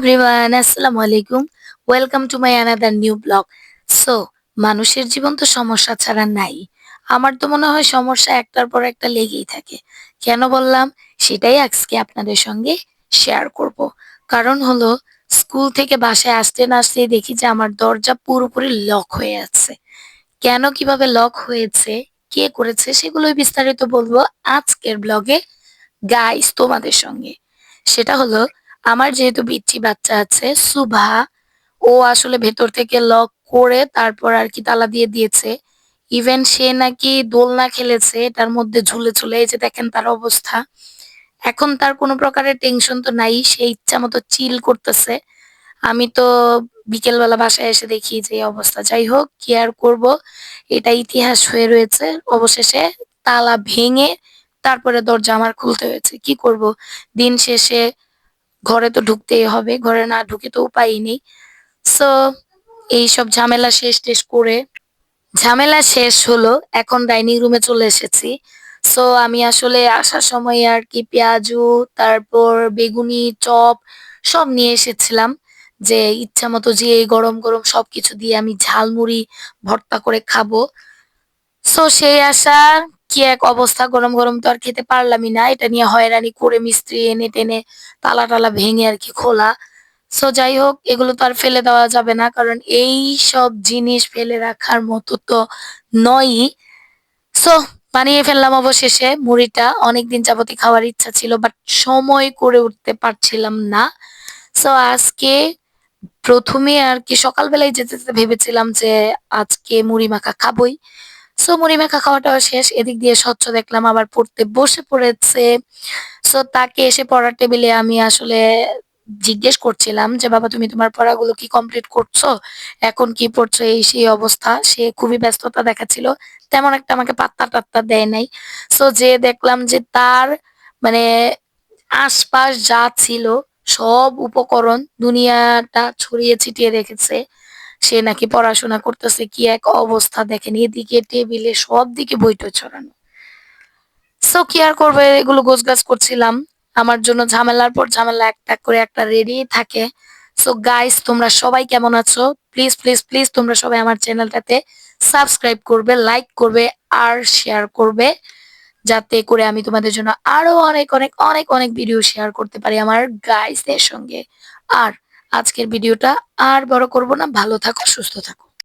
Everyone আসসালামু আলাইকুম welcome to my another new blog so মানুষের জীবন তো সমস্যা ছাড়া নাই। আমার তো মনে হয় সমস্যা একটার পর একটা লেগেই থাকে। কেন বললাম? সেটাই আজকে আপনাদের সঙ্গে শেয়ার করব। কারণ হলো স্কুল থেকে বাসায় আসতে না আসতেই দেখি যে আমার দরজা পুরোপুরি লক হয়ে আছে। কেন কীভাবে লক হয়েছে, কে করেছে, সেগুলোই বিস্তারিত বলব আজকের ব্লগে গাইস তোমাদের সঙ্গে। সেটা হলো আমার যেহেতু বিচ্ছি বাচ্চা আছে, সুভা, ও আসলে ভেতর থেকে লক করে তারপর আর কি তালা দিয়ে দিয়েছে। ইভেন সে নাকি দোলনা খেলেছে, এটার মধ্যে ঝুলে ঝুলে, এই যে দেখেন তার অবস্থা। এখন তার কোনো প্রকারের টেনশন তো নাই, সে ইচ্ছা মতো চিল করতেছে। আমি তো বিকেলবেলা বাসায় এসে দেখি যে অবস্থা। যাই হোক, কি আর করব? এটা ইতিহাস হয়ে রয়েছে। অবশেষে তালা ভেঙে তারপরে দরজা আমার খুলতে হয়েছে। কি করব? দিন শেষে ঘরে তো ঢুকতেই হবে, ঘরে না ঢুকে তো উপায়ই নেই। সো এইসব ঝামেলা শেষ টেস করে, ঝামেলা শেষ হলো, এখন ডাইনিং রুমে চলে এসেছি। সো আমি আসলে আসার সময় আর কি পেঁয়াজু, তারপর বেগুনি, চপ সব নিয়ে এসেছিলাম। যে ইচ্ছা মতো যে এই গরম গরম সবকিছু দিয়ে আমি ঝালমুড়ি, ভর্তা করে খাব। সো সেই আশা কি এক অবস্থা গরম গরম তো আর খেতে পারলামই না। এটা নিয়ে হয়রানি করে মিস্ত্রি এনে টেনে তালা টালা ভেঙে আর কি খোলা। সো যাই হোক, এগুলো তো আর ফেলে দেওয়া যাবে না, কারণ এই সব জিনিস ফেলে রাখার মতো তো নয়ই। সো বানিয়ে ফেললাম অবশেষে মুড়িটা। অনেকদিন যাবতই খাওয়ার ইচ্ছা ছিল বাট সময় করে উঠতে পারছিলাম না। সো আজকে প্রথমে আর কি সকালবেলায় যেতে যেতে ভেবেছিলাম যে আজকে মুড়ি মাখা খাবোই। সো মুড়ি মাখা খাওয়াটাও শেষ। এদিক দিয়ে স্বচ্ছ দেখলাম, আবার পড়তে বসে পড়েছে। সো তাকে এসে পড়ার টেবিলে আমি আসলে জিজ্ঞেস করছিলাম যে, বাবা, তুমি তোমার পড়াগুলো কি কমপ্লিট করছ? এখন কি পড়ছো? এই সেই অবস্থা। সে খুবই ব্যস্ততা দেখাচ্ছিল। তেমন একটা আমাকে পাত্তা টাত্তা দেয় নাই। সো যে দেখলাম যে তার মানে আশপাশ যা ছিল, সব উপকরণ দুনিয়াটা ছড়িয়ে ছিটিয়ে রেখেছে। সে নাকি পড়াশোনা করতেছে, কি এক অবস্থা দেখেন, এদিকে টেবিলে সব দিকে বইটা ছড়ানো। সো কি আর করবে? এগুলো গোছগাছ করছিলাম। আমার জন্য ঝামেলার পর ঝামেলা একটা করে একটা রেডি থাকে। সো গাইস তোমরা সবাই কেমন আছো? প্লিজ প্লিজ প্লিজ তোমরা সবাই আমার চ্যানেলটাতে সাবস্ক্রাইব করবে লাইক করবে, আর শেয়ার করবে, যাতে করে আমি তোমাদের জন্য আরও অনেক অনেক অনেক অনেক ভিডিও শেয়ার করতে পারি আমার গাইসদের সঙ্গে। আর আজকের ভিডিওটা আর বড় করব না। ভালো থাকো সুস্থ থাকো।